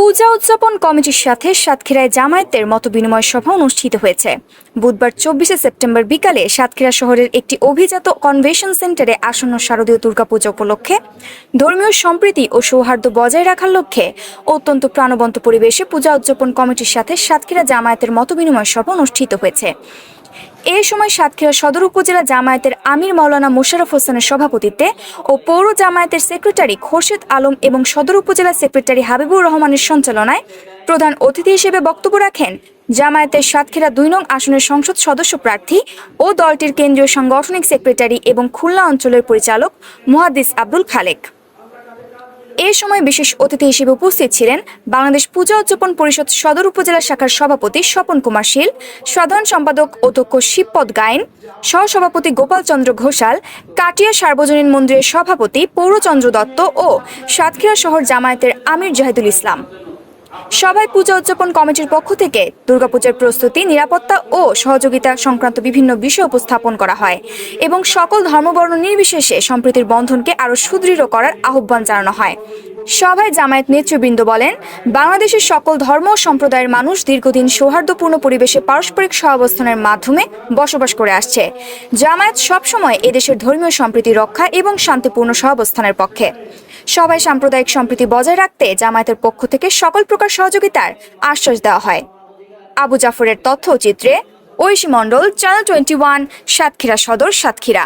পূজা উদযাপন কমিটির সাথে সাতক্ষীরায় জামায়াতের মত বিনিময় সভা অনুষ্ঠিত হয়েছে। বুধবার চব্বিশে সেপ্টেম্বর বিকালে সাতক্ষীরা শহরের একটি অভিজাত কনভেনশন সেন্টারে আসন্ন শারদীয় দুর্গাপূজা উপলক্ষে ধর্মীয় সম্প্রীতি ও সৌহার্দ্য বজায় রাখার লক্ষ্যে অত্যন্ত প্রাণবন্ত পরিবেশে পূজা উদযাপন কমিটির সাথে সাতক্ষীরা জামায়াতের মত বিনিময় সভা অনুষ্ঠিত হয়েছে। এ সময় সাতক্ষীরা সদর উপজেলা জামায়াতের আমির মাওলানা মোশারফ হোসেনের সভাপতিত্বে ও পৌর জামায়াতের সেক্রেটারি খোরশেদ আলম এবং সদর উপজেলা সেক্রেটারি হাবিবুর রহমানের সঞ্চালনায় প্রধান অতিথি হিসেবে বক্তব্য রাখেন জামায়াতের সাতক্ষীরা দুই নং আসনের সংসদ সদস্য প্রার্থী ও দলটির কেন্দ্রীয় সাংগঠনিক সেক্রেটারি এবং খুলনা অঞ্চলের পরিচালক মুহাদ্দিস আব্দুল খালেক। এ সময় বিশেষ অতিথি হিসেবে উপস্থিত ছিলেন বাংলাদেশ পূজা উদযাপন পরিষদ সদর উপজেলা শাখার সভাপতি স্বপন কুমার শীল, সাধারণ সম্পাদক অধ্যক্ষ শিবপদ গায়েন, সহসভাপতি গোপাল চন্দ্র ঘোষাল, কাটিয়া সার্বজনীন মন্দিরের সভাপতি পৌরচন্দ্র দত্ত ও সাতক্ষীরা শহর জামায়াতের আমির জাহিদুল ইসলাম। সভায় পূজা উদযাপন কমিটির পক্ষ থেকে দুর্গাপূজার প্রস্তুতি, নিরাপত্তা ও সহযোগিতা সংক্রান্ত বিভিন্ন বিষয় উপস্থাপন করা হয় এবং সকল ধর্মবর্ণ নির্বিশেষে সম্প্রীতির বন্ধনকে আরও সুদৃঢ় করার আহ্বান জানানো হয়। সভায় জামায়াত নেতৃবৃন্দ বলেন, বাংলাদেশের সকল ধর্ম ও সম্প্রদায়ের মানুষ দীর্ঘদিন সৌহার্দ্যপূর্ণ পরিবেশে পারস্পরিক সহাবস্থানের মাধ্যমে বসবাস করে আসছে। জামায়াত সবসময় এদেশের ধর্মীয় সম্প্রীতি রক্ষা এবং শান্তিপূর্ণ সহাবস্থানের পক্ষে। সবাই সাম্প্রদায়িক সম্প্রীতি বজায় রাখতে জামায়াতের পক্ষ থেকে সকল প্রকার সহযোগিতার আশ্বাস দেওয়া হয়। আবু জাফরের তথ্যচিত্রে Aishi Mondal channel twenty one Satkhira Sadar, Satkhira.